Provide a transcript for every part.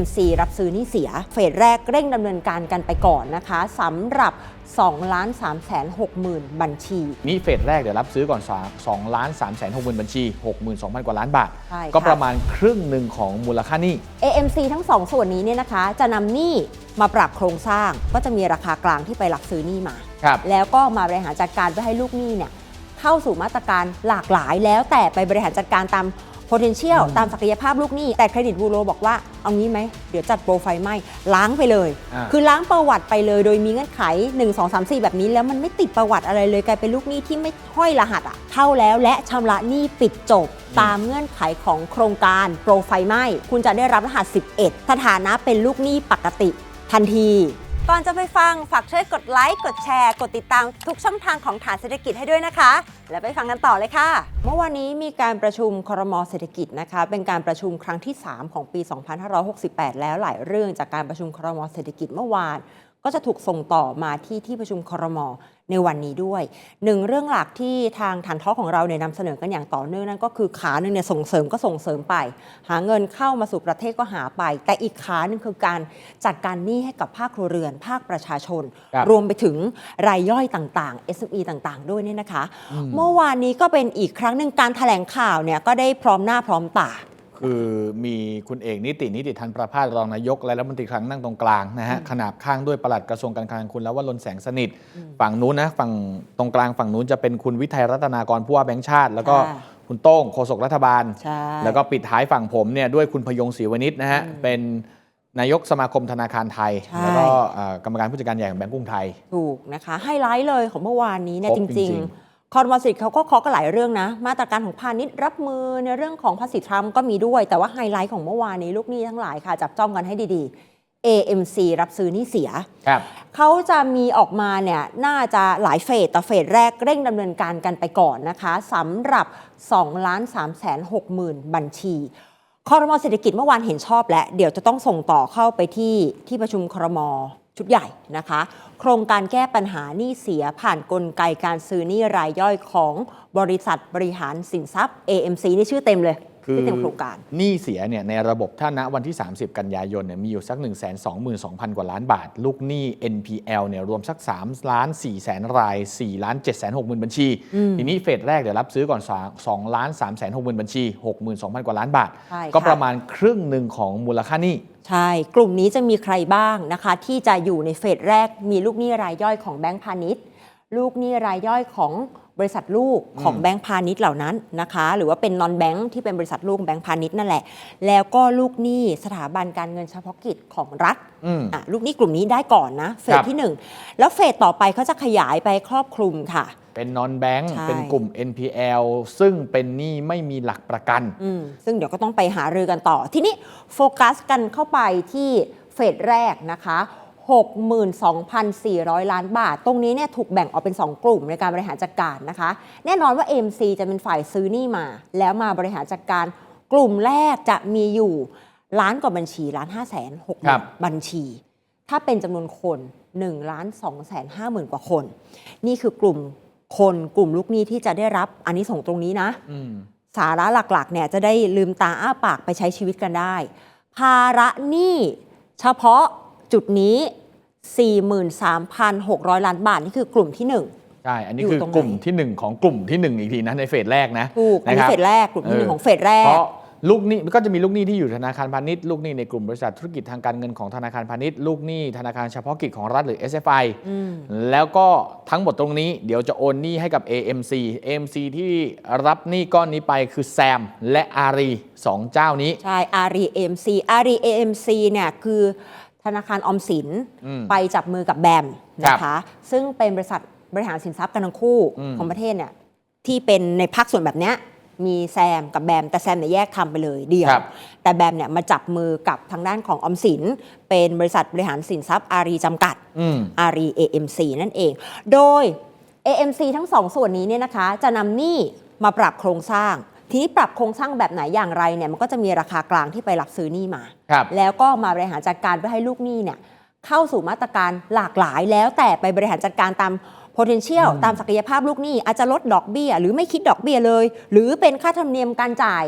AMC รับซื้อหนี่เสีย เฟสแรกเร่งดำเนินการกันไปก่อนนะคะสำหรับ2ล้าน3แสน6หมื่นบัญชี นี่เฟสแรกเดี๋ยวรับซื้อก่อน2ล้าน3แสน6หมื่นบัญชี 62,000 กว่าล้านบาท ใช่ค่ะก็ประมาณครึ่งหนึ่งของมูลค่าหนี้ AMC ทั้งสองส่วนนี้เนี่ยนะคะ จะนำหนี้มาปรับโครงสร้าง ก็จะมีราคากลางที่ไปรับซื้อหนี้มา ครับ แล้วก็มาบริหารจัดการเพื่อให้ลูกหนี้เนี่ยเข้าสู่มาตรการหลากหลายแล้วแต่ไปบริหารจัดการตาม potential ตามศักยภาพลูกหนี้ แต่เครดิตบูโรบอกว่า เอางี้ไหม เดี๋ยวจัดโปรไฟล์ไหมล้างไปเลย อ่า คือล้างประวัติไปเลย โดยมีเงื่อนไข 1 2 3 4 แบบนี้ แล้วมันไม่ติดประวัติอะไรเลยกลายเป็นลูกหนี้ที่ไม่ห้อยรหัสอะเท่าแล้วและชำระหนี้ปิดจบ ตามเงื่อนไขของโครงการโปรไฟล์ไหมคุณจะได้รับรหัส 11 สถานะเป็นลูกหนี้ปกติ ทันที ก่อนจะไปฟัง ฝากช่วยกดไลค์ กดแชร์ กดติดตามทุกช่องทางของฐานเศรษฐกิจให้ด้วยนะคะ แล้วไปฟังกันต่อเลยค่ะ เมื่อวานนี้มีการประชุมครมเศรษฐกิจนะคะ เป็นการประชุมครั้งที่ 3 ของปี 2568 แล้วหลายเรื่องจากการประชุมครมเศรษฐกิจเมื่อวาน ก็จะถูกส่งต่อมาที่ที่ประชุมครมในวันนี้ด้วยหนึ่งเรื่องหลักที่ทางฐานทอของเราเนี่ยนำเสนอกันอย่างต่อเนื่องนั่นก็คือขาหนึ่งเนี่ยส่งเสริมก็ส่งเสริมไป หาเงินเข้ามาสู่ประเทศก็หาไป แต่อีกขาหนึ่งคือการจัดการหนี้ให้กับภาคครัวเรือน ภาคประชาชนครับรวมไปถึงรายย่อยต่างๆ SME ต่างๆ ด้วยเนี่ยนะคะ เมื่อวานนี้ก็เป็นอีกครั้งหนึ่งการแถลงข่าวเนี่ยก็ได้พร้อมหน้าพร้อมตา คือมีคุณเอกนิตินิติทันประภาสรองนายก และรัฐมนตรีคลังนั่งตรงกลางนะฮะขนาบข้างด้วยปลัดกระทรวงการคลังคุณแล้วว่าลนแสงสนิท ฝั่งนู้นนะฝั่งตรงกลางฝั่งนู้นจะเป็นคุณวิทัยรัตนากรผู้ว่าแบงค์ชาติ แล้วก็ค่ะคุณโต้งโฆษกรัฐบาล ใช่ แล้วก็ปิดท้ายฝั่งผมเนี่ยด้วยคุณพยงศรีวณิชนะฮะเป็นนายกสมาคมธนาคารไทย ใช่ แล้วก็เอ่อกรรมการผู้จัดการใหญ่ของแบงก์กรุงไทย ถูกนะคะไฮไลท์เลยของเมื่อวานนี้เนี่ยครบจจริริง งๆ คอร์มสิทธิ์เขาก็เคาะกันหลายเรื่องนะ มาตรการของพาณิชย์รับมือในเรื่องของภาษีทรัมป์ก็มีด้วย แต่ว่าไฮไลท์ของเมื่อวานนี้ลูกหนี้ทั้งหลายค่ะ จับจ้องกันให้ดีๆ AMC รับซื้อหนี้เสียครับเขาจะมีออกมาเนี่ยน่าจะหลายเฟสแต่เฟสแรกเร่งดำเนินการกันไปก่อนนะคะสำหรับ2ล้าน3แสน6หมื่นบัญชีคอรมอเศรษฐกิจเมื่อวานเห็นชอบและเดี๋ยวจะต้องส่งต่อเข้าไปที่ที่ประชุมครม ชุดใหญ่นะคะ โครงการแก้ปัญหาหนี้เสียผ่านกลไกการซื้อหนี้รายย่อยของบริษัทบริหารสินทรัพย์ AMC นี่ชื่อเต็มเลยคือชื่อเต็มโครงการหนี้เสียเนี่ยในระบบถ้าณวันที่ 30 กันยายนเนี่ยมีอยู่สัก 1 2 2 0 0 0 กว่าล้านบาท ลูกหนี้ NPL เนี่ยรวมสัก3ล้าน4แสนราย4ล้าน7แสน6หมื่นบัญชี ทีนี้เฟสแรกเดี๋ยวรับซื้อก่อน2ล้าน3แสน6หมื่นบัญชี 62,000 กว่าล้านบาทใช่ก็ค่ะประมาณครึ่งหนึ่งของมูลค่าหนี้ใช่ กลุ่มนี้จะมีใครบ้างนะคะ ที่จะอยู่ในเฟสแรกมีลูกหนี้รายย่อยของแบงก์พาณิชย์ ลูกหนี้รายย่อยของ บริษัทลูกของแบงก์พาณิชย์เหล่านั้นนะคะ หรือว่าเป็นนอนแบงก์ที่เป็นบริษัทลูกแบงก์พาณิชย์นั่นแหละ แล้วก็ลูกหนี้สถาบันการเงินเฉพาะกิจของรัฐอืมอะลูกหนี้กลุ่มนี้ได้ก่อนนะเฟคสรับที่หนึ่งแล้วเฟสต่อไปเขาจะขยายไปครอบคลุมค่ะ เป็นนอนแบงก์ใช่เป็นกลุ่ม NPL ซึ่งเป็นหนี้ไม่มีหลักประกันอืมซึ่งเดี๋ยวก็ต้องไปหารือกันต่อ ทีนี้โฟกัสกันเข้าไปที่เฟสแรกนะคะ 62,400 ล้านบาท ตรงนี้เนี่ยถูกแบ่งออกเป็น 2 กลุ่มในการบริหารจัดการนะคะ แน่นอนว่า AMC จะเป็นฝ่ายซื้อหนี้มา แล้วมาบริหารจัดการ กลุ่มแรกจะมีอยู่ล้านกว่าบัญชีล้าน5 6 0 0ครับ0บัญชี ถ้าเป็นจำนวนคน1ล้าน2แสน5หมื่นกว่าคน นี่คือกลุ่มคนกลุ่มลูกหนี้ที่จะได้รับอันนี้ส่งส์ตรงนี้นะ อืม สาระหลักๆเนี่ยจะได้ลืมตาอ้าปากไปใช้ชีวิตกันได้ ภาระหนี้เฉพาะจุดนี้ 43,600 ล้านบาท นี่คือกลุ่มที่ 1 ใช่ อันนี้อยู่คือตรงไหนกลุ่มที่ 1 ของกลุ่มที่ 1 อีกทีนะในเฟสแรกนะถูกอันนี้ะคบเฟสแรกกลุ่มที่หนึ่งเของเฟสแรกเพราะลูกหนี้ก็จะมีลูกหนี้ที่อยู่ธนาคารพาณิชย์ลูกหนี้ในกลุ่มบริษัทธุรกิจทางการเงินของธนาคารพาณิชย์ลูกหนี้ธนาคารเฉพาะกิจของรัฐหรือ SFI อืมแล้วก็ทั้งหมดตรงนี้เดี๋ยวจะโอนหนี้ให้กับ AMC AMC ที่รับหนี้ก้อนนี้ไปคือแซมและอารีสองเจ้านี้ใช่อารีเอ็มซีอารีเอ็มซีเนี่ยคือ ธนาคารออมสินอืมไปจับมือกับแบมนะคะซึ่งเป็นบริษัทบริหารสินทรัพย์กันทั้งคู่อืมของประเทศเนี่ยที่เป็นในภาคส่วนแบบเนี้ยมีแซมกับแบม แต่แซมเนี่ยแยกทำไปเลยเดียวครับแต่แบมเนี่ยมาจับมือกับทางด้านของออมสิน เป็นบริษัทบริหารสินทรัพย์อารีจำกัดอืมอารี AMC นั่นเอง โดย AMC ทั้งสองส่วนนี้เนี่ยนะคะ จะนำหนี้มาปรับโครงสร้าง ทีนี้ปรับโครงสร้างแบบไหนอย่างไรเนี่ยมันก็จะมีราคากลางที่ไปรับซื้อหนี้มา ครับ แล้วก็มาบริหารจัดการเพื่อให้ลูกหนี้เนี่ยเข้าสู่มาตรการหลากหลายแล้วแต่ไปบริหารจัดการตาม potential ตามศักยภาพลูกหนี้ อาจจะลดดอกเบี้ย หรือไม่คิดดอกเบี้ยเลย หรือเป็นค่าธรรมเนียมการจ่าย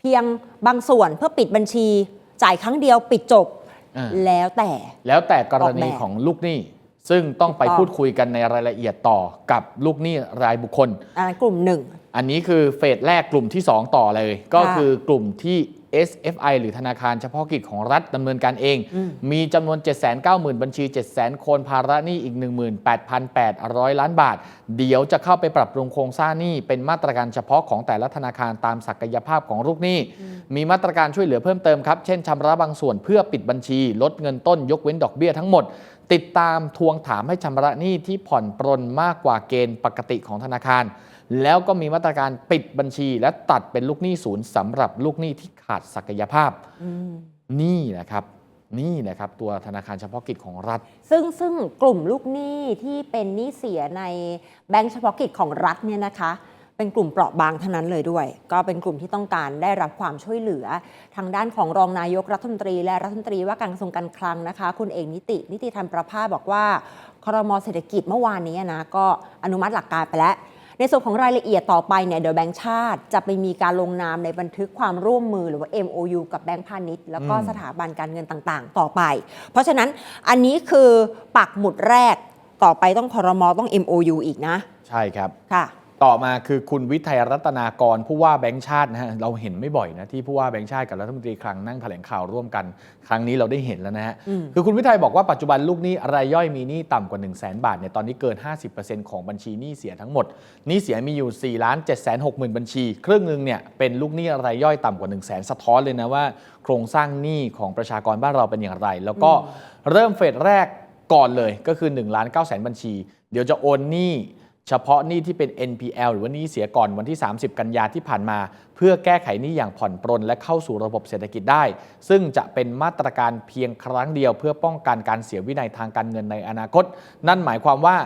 เพียงบางส่วนเพื่อปิดบัญชี จ่ายครั้งเดียวปิดจบอ่า แล้วแต่ แล้วแต่กรณีออกแบบของลูกหนี้ ซึ่งต้องไปถูกต้อง พูดคุยกันในรายละเอียดต่อกับลูกหนี้รายบุคคลอันนั้นกลุ่มหนึ่ง อันนี้คือเฟสแรกกลุ่มที่ 2 ต่อเลย ก็ค่ะคือกลุ่มที่ SFI หรือธนาคารเฉพาะกิจของรัฐดำเนินการเองอืมมีจำนวน 790,000 บัญชี 700,000 คน ภาระหนี้อีก 18,800 ล้านบาท เดี๋ยวจะเข้าไปปรับปรุงโครงสร้างหนี้ เป็นมาตรการเฉพาะของแต่ละธนาคารตามศักยภาพของลูกหนี้ มีมาตรการช่วยเหลือเพิ่มเติมครับ เช่นชำระบางส่วนเพื่อปิดบัญชี ลดเงินต้นยกเว้นดอกเบี้ยทั้งหมด ติดตามทวงถามให้ชำระหนี้ที่ผ่อนปรนมากกว่าเกณฑ์ปกติของธนาคาร แล้วก็มีมาตรการปิดบัญชี และตัดเป็นลูกหนี้ศูนย์สำหรับลูกหนี้ที่ขาดศักยภาพอืมนี่นะครับนี่นะครับตัวธนาคารเฉพาะกิจของรัฐ ซึ่งซึ่งกลุ่มลูกหนี้ที่เป็นหนี้เสียในแบงก์เฉพาะกิจของรัฐเนี่ยนะคะ เป็นกลุ่มเปราะบางทั้งนั้นเลยด้วย ก็เป็นกลุ่มที่ต้องการได้รับความช่วยเหลือ ทางด้านของรองนายกรัฐมนตรี และรัฐมนตรีว่าการกระทรวงการคลังนะคะ คุณเอกนิติ นิติธรรมประภาสบอกว่าครมเศรษฐกิจเมื่อวานนี้นะก็อนุมัติหลักการไปแล้ว ในส่วนของรายละเอียดต่อไปเนี่ยเดี๋ยวแบงก์ชาติจะไปมีการลงนามในบันทึกความร่วมมือหรือว่า MOU กับแบงก์พาณิชย์แล้วก็อืมสถาบันการเงินต่างๆ ต่อไป เพราะฉะนั้นอันนี้คือปักหมุดแรกต่อไปต้องครมต้อง MOU อีกนะ ใช่ครับค่ะ ต่อมาคือคุณวิทัยรัตนากรผู้ว่าแบงค์ชาตินะฮะเราเห็นไม่บ่อยนะที่ผู้ว่าแบงค์ชาติกับรัฐมนตรีคลังนั่งแถลงข่าวร่วมกัน ครั้งนี้เราได้เห็นแล้วนะฮะอืมคือคุณวิทัยบอกว่าปัจจุบันลูกหนี้รายย่อยมีหนี้ต่ำกว่า 1 0 0 0 0แบาทเนี่ยตอนนี้เกิน 50%ของบัญชีหนี้เสียทั้งหมดหนี้เสียมีอยู่4ล้าน7 6 0 0 0 0บัญชี ครึ่งหนึ่งเนี่ยเป็นลูกหนี้รายย่อยต่ำกว่า 1 0 0 0 0แสนสะท้อนเลยนะว่า โครงสร้างหนี้ของประชากรบ้านเราเป็นอย่างไร แล้วก็เริ่มเฟสแรกก่อนเลยก็คือ1ล้าน9แสนบัญชี เดี๋ยวจะโอนหนี้ เฉพาะหนี้ที่เป็น NPL หรือว่าหนี้เสียก่อนวันที่ 30 กันยาที่ผ่านมา เพื่อแก้ไขหนี้อย่างผ่อนปรนและเข้าสู่ระบบเศรษฐกิจได้ ซึ่งจะเป็นมาตรการเพียงครั้งเดียว เพื่อป้องกันการเสียวินัยทางการเงินในอนาคต นั่นหมายความว่า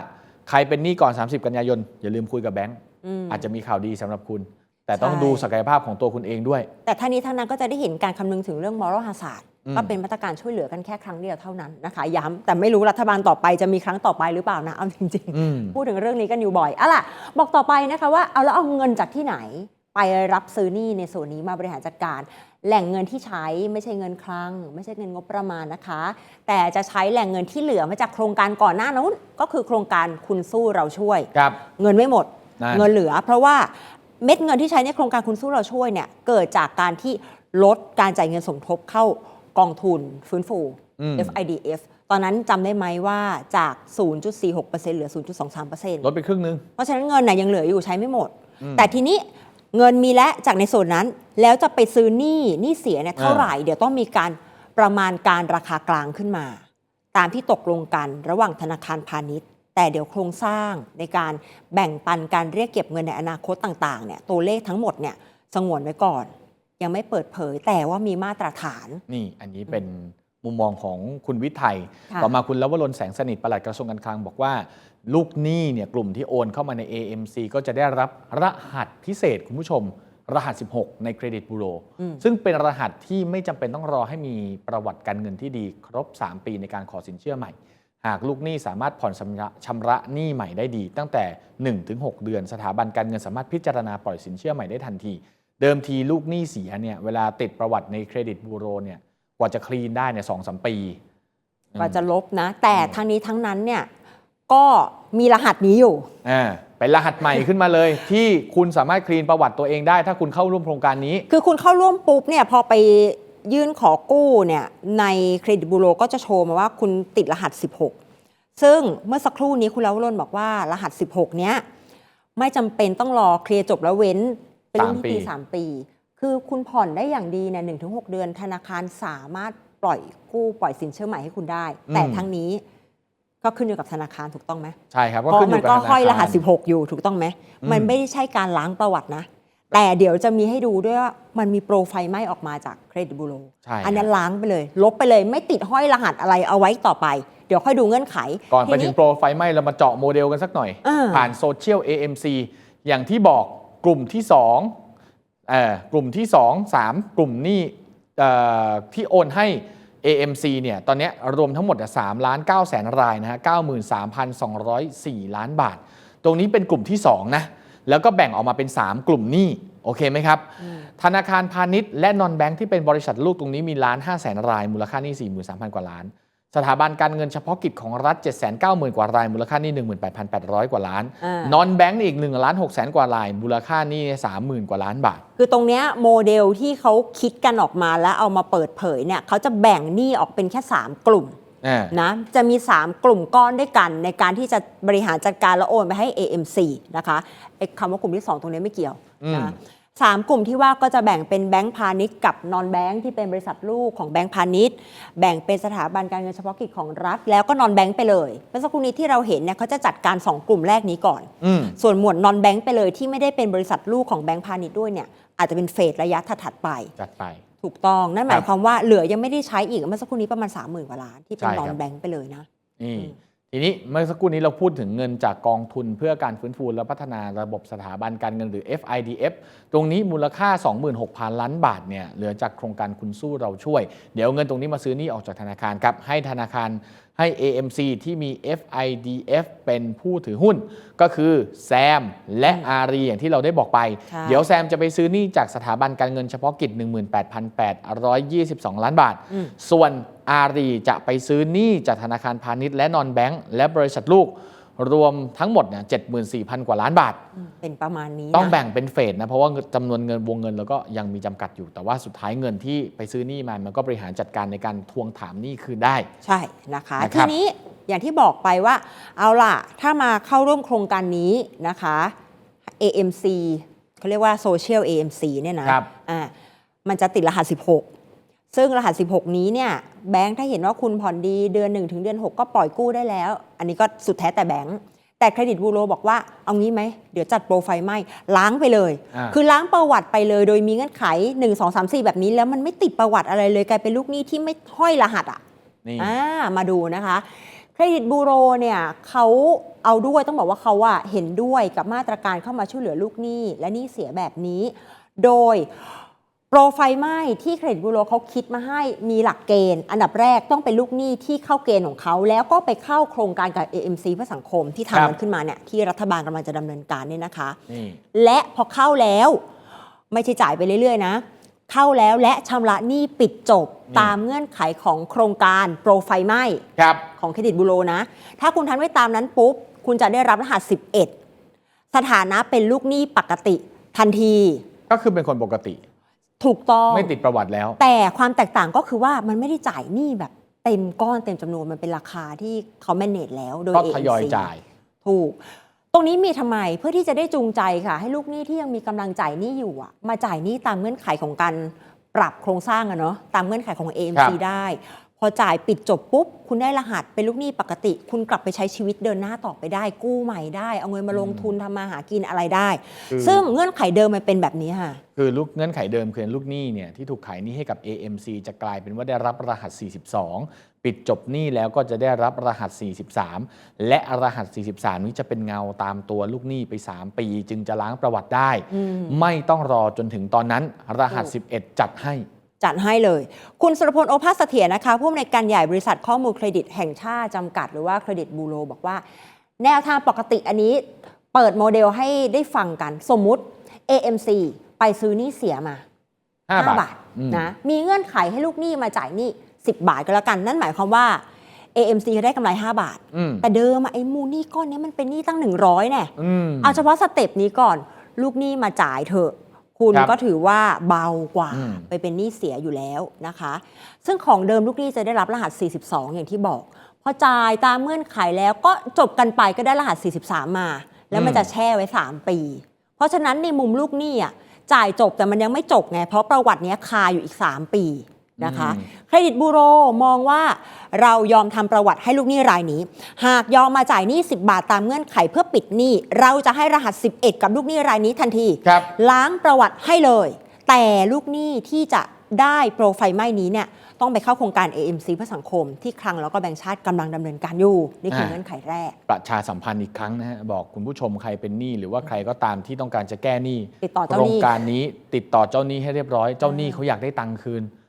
ใครเป็นหนี้ก่อน 30 กันยายนอย่าลืมคุยกับแบงก์อืมอาจจะมีข่าวดีสำหรับคุณ แต่ต้องใช่ ดูศักยภาพของตัวคุณเองด้วย แต่ท่านี้ท่างนั้นก็จะได้เห็นการคำนึงถึงเรื่อง moral hazard อืม ก็เป็นมาตรการช่วยเหลือกันแค่ครั้งเดียวเท่านั้นนะคะย้ำแต่ไม่รู้รัฐบาลต่อไปจะมีครั้งต่อไปหรือเปล่านะเอาจริงอืมๆพูดถึงเรื่องนี้กันอยู่บ่อยอะล่ะ บอกต่อไปนะคะว่าเอาแล้วเอาเงินจากที่ไหน ไปรับซื้อหนี้ในส่วนนี้มาบริหารจัดการ แหล่งเงินที่ใช้ไม่ใช่เงินคลัง ไม่ใช่เงินงบประมาณนะคะ แต่จะใช้แหล่งเงินที่เหลือมาจากโครงการก่อนหน้านู้นก็คือโครงการคุณสู้เราช่วย ครับเงินไม่หมด นั่น เงินเหลือ เพราะว่า เม็ดเงินที่ใช้ในโครงการคุณสู้เราช่วยเนี่ยเกิดจากการที่ลดการจ่ายเงินสมทบเข้ากองทุนฟื้นฟูอืม FIDF ตอนนั้นจำได้ไหมว่าจาก 0.46%เหลือ 0.23%ลดไปครึ่งนึง เพราะฉะนั้นเงินน่ะยังเหลืออยู่ใช้ไม่หมด อืมแต่ทีนี้เงินมีแล้วจากในส่วนนั้น แล้วจะไปซื้อหนี้หนี้เสียเนี่ยเท่าอ่าไหร่ เดี๋ยวต้องมีการประมาณการราคากลางขึ้นมา ตามที่ตกลงกันระหว่างธนาคารพาณิชย์ แต่เดี๋ยวโครงสร้างในการแบ่งปันการเรียกเก็บเงินในอนาคตต่างๆเนี่ยตัวเลขทั้งหมดเนี่ยสงวนไว้ก่อน ยังไม่เปิดเผยแต่ว่ามีมาตรฐาน นี่อันนี้เป็นมุมมองของคุณวิทัยค่ะต่อมาคุณลวรนแสงสนิทปลัดกระทรวงการคลังบอกว่า ลูกหนี้เนี่ยกลุ่มที่โอนเข้ามาใน AMC ก็จะได้รับรหัสพิเศษคุณผู้ชม รหัส 16 ในเครดิตบูโร อืม ซึ่งเป็นรหัสที่ไม่จำเป็นต้องรอให้มีประวัติการเงินที่ดีครบ 3 ปีในการขอสินเชื่อใหม่ หากลูกหนี้สามารถผ่อนชำระชำระหนี้ใหม่ได้ดี ตั้งแต่ 1-6 เดือน สถาบันการเงินสามารถพิจารณาปล่อยสินเชื่อใหม่ได้ทันที เดิมทีลูกหนี้เสียเนี่ยเวลาติดประวัติในเครดิตบูโรเนี่ยกว่าจะคลีนได้เนี่ยสองสามปีกว่าจะลบนะ แต่ทั้งนี้ทั้งนั้นเนี่ยก็มีรหัสนี้อยู่อ่าเป็นรหัสใหม่ขึ้นมาเลย ที่คุณสามารถคลีนประวัติตัวเองได้ ถ้าคุณเข้าร่วมโครงการนี้ คือคุณเข้าร่วมปุ๊บเนี่ยพอไป ยื่นขอกู้เนี่ยในเครดิตบูโรก็จะโชว์มาว่าคุณติดรหัส 16 ซึ่งเมื่อสักครู่นี้คุณลาวรนบอกว่ารหัส 16 เนี้ยไม่จำเป็นต้องรอเคลียร์จบแล้วเว้นเป็นเรื่องที่ปีสามปี3ปี คือคุณผ่อนได้อย่างดีเนี่ยหถึงหเดือน ธนาคารสามารถปล่อยกู้ปล่อยสินเชื่อใหม่ให้คุณได้ แต่ทั้งนี้ก็ขึ้นอยู่กับธนาคารถูกต้องไหมใช่ครับเพราะขึ้นอมันยู่กับก็ธนาห้อยรคาหัรส16 อยู่ถูกต้องไหมอืมมันไม่ได้ใช่การล้างประวัตินะ แต่เดี๋ยวจะมีให้ดูด้วยว่ามันมีโปรไฟล์ไหม้ออกมาจากเครดิตบูโรใช่อันนั้นล้างไปเลย ลบไปเลยไม่ติดห้อยรหัสอะไรเอาไว้ต่อไป เดี๋ยวค่อยดูเงื่อนไข ก่อนไปทีถึงโปรไฟล์ไหม้เรามาเจาะโมเดลกันสักหน่อยเออผ่านโซเชียล AMC อย่างที่บอกกลุ่มที่2เอ่อกลุ่มที่ 2 3 กลุ่มหนี้เอ่อที่โอนให้ AMC เนี่ยตอนเนี้ยรวมทั้งหมด3ล้าน9แสนรายนะฮะ93,204 ล้านบาท ตรงนี้เป็นกลุ่มที่2นะ แล้วก็แบ่งออกมาเป็น 3 กลุ่มหนี้โอโอเคไหมครับ ธนาคารพาณิชย์และนอนแบงค์ที่เป็นบริษัทลูกตรงนี้มีล้าน5แสนราย มูลค่าหนี้43,000กว่าล้าน สถาบันการเงินเฉพาะกิจของรัฐ790,000กว่าราย มูลค่าหนี้18,800กว่าล้านอ่านอนแบงค์อีก1ล้าน6แสนกว่าราย มูลค่าหนี้30,000กว่าล้านบาท คือตรงเนี้ยโมเดลที่เขาคิดกันออกมาแล้วเอามาเปิดเผยเนี่ยเขาจะแบ่งหนี้ออกเป็นแค่ 3 กลุ่มอ่า นะจะมี 3 กลุ่มก้อนด้วยกันในการที่จะบริหารจัดการแล้วโอนไปให้ AMC นะคะไอ้คำว่ากลุ่มที่ 2 ตรงนี้ไม่เกี่ยวอืมนะสามกลุ่มที่ว่าก็จะแบ่งเป็นแบงก์พาณิชย์กับนอนแบงก์ที่เป็นบริษัทลูกของแบงก์พาณิชย์ แบ่งเป็นสถาบันการเงินเฉพาะกิจของรัฐ แล้วก็นอนแบงก์ไปเลยเมื่อสักครู่นี้ที่เราเห็นเนี่ยเขาจะจัดการ 2 กลุ่มแรกนี้ก่อนอืมส่วนหมวดนอนแบงก์ไปเลยที่ไม่ได้เป็นบริษัทลูกของแบงก์พาณิชย์ด้วยเนี่ยอาจจะเป็นเฟสระยะถัดๆไปจัดไป ถูกต้อง นั่นหมาคยรับความว่าเหลือยังไม่ได้ใช้อีกเมื่อสักครู่นี้ประมาณ 30,000กว่าล้านที่เป็นใช่นอครันบแบงก์ไปเลยนะนี่อืม ทีนี้เมื่อสักครู่นี้เราพูดถึงเงินจากกองทุนเพื่อการฟื้นฟูและพัฒนาระบบสถาบันการเงินหรือ FIDF ตรงนี้มูลค่า 26,000 ล้านบาทเนี่ยเหลือจากโครงการคุณสู้เราช่วย เดี๋ยวเอาเงินตรงนี้มาซื้อหนี้ออกจากธนาคารครับ ให้ธนาคารให้ AMC ที่มี FIDF เป็นผู้ถือหุ้น ก็คือแซมและอารีอย่างที่เราได้บอกไปค่ะเดี๋ยวแซมจะไปซื้อหนี้จากสถาบันการเงินเฉพาะกิจ 18,822 ล้านบาทอืมส่วน อารีจะไปซื้อหนี้จากธนาคารพาณิชย์และนอนแบงก์และบริษัทลูกรวมทั้งหมดเนี่ย74,000กว่าล้านบาทอืมเป็นประมาณนี้ต้องนะแบ่งเป็นเฟสนะ เพราะว่าจำนวนเงินวงเงินแล้วก็ยังมีจำกัดอยู่ แต่ว่าสุดท้ายเงินที่ไปซื้อหนี้มามันก็บริหารจัดการในการทวงถามหนี้คืนได้ ใช่นะคะนะคทีรับนี้อย่างที่บอกไปว่า เอาล่ะ ถ้ามาเข้าร่วมโครงการนี้นะคะ AMC เขาเรียกว่า Social AMC เนี่ยนะครับอ่ามันจะติดรหัส 16 ซึ่งรหัส 16 นี้เนี่ยแบงค์ถ้าเห็นว่าคุณผ่อนดีเดือน 1 ถึงเดือน 6 ก็ปล่อยกู้ได้แล้ว อันนี้ก็สุดแท้แต่แบงค์แต่เครดิตบูโรบอกว่าเอางี้ไหม เดี๋ยวจัดโปรไฟล์ไหมล้างไปเลย อ่า คือล้างประวัติไปเลย โดยมีเงื่อนไข 1 2 3 4 แบบนี้ แล้วมันไม่ติดประวัติอะไรเลยกลายเป็นลูกหนี้ที่ไม่ห้อยรหัสอะ นี่ อ่ามาดูนะคะ เครดิตบูโรเนี่ยเขาเอาด้วยต้องบอกว่าเขาอะเห็นด้วยกับมาตรการเข้ามาช่วยเหลือลูกหนี้ และหนี้เสียแบบนี้ โดย โปรไฟล์ไหม้ที่เครดิตบูโรเขาคิดมาให้มีหลักเกณฑ์ อันดับแรกต้องเป็นลูกหนี้ที่เข้าเกณฑ์ของเขา แล้วก็ไปเข้าโครงการกับ AMC เพื่อสังคมที่ครัทำบมันขึ้นมาเนี่ยที่รัฐบาลกำลังจะดำเนินการเนี่ยนะคะนี่และพอเข้าแล้ว ไม่ใช่จ่ายไปเรื่อยๆนะ เข้าแล้วและชำระหนี้ปิดจบนี่ตามเงื่อนไขของโครงการโปรไฟล์ไหม้ครับของเครดิตบูโรนะ ถ้าคุณทันไว้ตามนั้นปุ๊บคุณจะได้รับรหัส 11 สถานะเป็นลูกหนี้ปกติทันที ก็คือเป็นคนปกติ ถูกต้อง ไม่ติดประวัติแล้ว แต่ความแตกต่างก็คือว่ามันไม่ได้จ่ายหนี้แบบเต็มก้อนเต็มจำนวนมันเป็นราคาที่เขาแมเนจแล้วโดยก็ AMC ทยอยจ่าย ถูก ตรงนี้มีทำไมเพื่อที่จะได้จูงใจค่ะ ให้ลูกหนี้ที่ยังมีกำลังจ่ายหนี้อยู่อะมาจ่ายหนี้ตามเงื่อนไขของการปรับโครงสร้างอะเนาะตามเงื่อนไขของค AMC รับได้ พอจ่ายปิดจบปุ๊บ คุณได้รหัสเป็นลูกหนี้ปกติ คุณกลับไปใช้ชีวิตเดินหน้าต่อไปได้ กู้ใหม่ได้ เอาเงินมาลงทุนทำมาหากินอะไรได้ คือ ซึ่งเงื่อนไขเดิมมันเป็นแบบนี้ค่ะ คือลูกเงื่อนไขเดิมคือลูกหนี้เนี่ยที่ถูกขายหนี้ให้กับ AMC จะกลายเป็นว่าได้รับรหัส 42 ปิดจบหนี้แล้วก็จะได้รับรหัส 43 และรหัส 43 นี้จะเป็นเงาตามตัวลูกหนี้ไป 3 ปี จึงจะล้างประวัติได้ อืม ไม่ต้องรอจนถึงตอนนั้น รหัส 11 จัดให้ จัดให้เลย คุณสุรพลโอภาสเสถียรนะคะผู้อำนวยการใหญ่บริษัทข้อมูลเครดิตแห่งชาติจำกัดหรือว่าเครดิตบูโรบอกว่า แนวทางปกติอันนี้เปิดโมเดลให้ได้ฟังกัน สมมุติ AMC ไปซื้อหนี้เสียมา5บาทอืมนะมีเงื่อนไขให้ลูกหนี้มาจ่ายหนี้10 บาทก็แล้วกัน นั่นหมายความว่า AMC เขาได้กำไร 5 บาท อืมแต่เดิมอะไอ้มูลหนี้ก้อนเนี้ยมันเป็นหนี้ตั้ง 100แน่อืมเอาเฉพาะสเต็ปนี้ก่อน ลูกหนี้มาจ่ายเถอะ คุณครับก็ถือว่าเบากว่าอืมไปเป็นหนี้เสียอยู่แล้วนะคะ ซึ่งของเดิมลูกหนี้จะได้รับรหัส 42 อย่างที่บอกพอจ่ายตามเงื่อนไขแล้วก็จบกันไปก็ได้รหัส 43 มา แล้วมันจะแช่ไว้ 3 ปี เพราะฉะนั้นในมุมลูกหนี้อะจ่ายจบแต่มันยังไม่จบไงเพราะประวัติเนี้ยคาอยู่อีก 3 ปี นะคะอืมเครดิตบูโรมองว่าเรายอมทำประวัติให้ลูกหนี้รายนี้ หากยอมมาจ่ายหนี้ 10 บาทตามเงื่อนไขเพื่อปิดหนี้ เราจะให้รหัส 11 กับลูกหนี้รายนี้ทันทีครับล้างประวัติให้เลย แต่ลูกหนี้ที่จะได้โปรไฟล์ไหม้นี้เนี่ยต้องไปเข้าโครงการ AMC เพื่อสังคมที่คลังแล้วก็แบงก์ชาติกำลังดำเนินการอยู่ นี่คืออ่าเงื่อนไขแรก ประชาสัมพันธ์อีกครั้งนะฮะ บอกคุณผู้ชมใครเป็นหนี้หรือว่าใครก็ตามที่ต้องการจะแก้หนี้ติดต่อโคเจ้ารหงนี้การนี้ติดต่อเจ้าหนี้ให้เรียบร้อย เจ้าหนี้เขาอยากได้ตังค์คืนใช่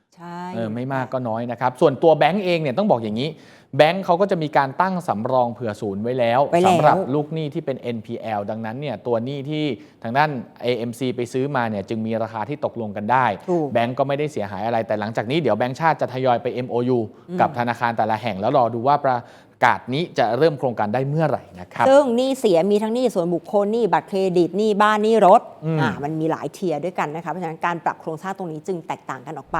เออไม่มากก็น้อยนะครับ ส่วนตัวแบงก์เองเนี่ยต้องบอกอย่างนี้ แบงก์เขาก็จะมีการตั้งสำรองเผื่อศูนย์ไว้แล้วไว้แล้ว สำหรับลูกหนี้ที่เป็น NPL ดังนั้นเนี่ยตัวหนี้ที่ทางด้าน AMC ไปซื้อมาเนี่ยจึงมีราคาที่ตกลงกันได้ ถูก แบงก์ก็ไม่ได้เสียหายอะไรแต่หลังจากนี้เดี๋ยวแบงก์ชาติจะทยอยไป MOU กับธนาคารแต่ละแห่งแล้วรอดูว่าประกาศนี้จะเริ่มโครงการได้เมื่อไหร่นะครับ ซึ่งหนี้เสียมีทั้งหนี้ส่วนบุคคลหนี้บัตรเครดิตหนี้บ้านหนี้รถอืมอ่ามันมีหลายเทียร์ด้วยกันนะคะเพราะฉะนั้นการปรับโครงสร้างตรงนี้จึงแตกต่างกันออกไป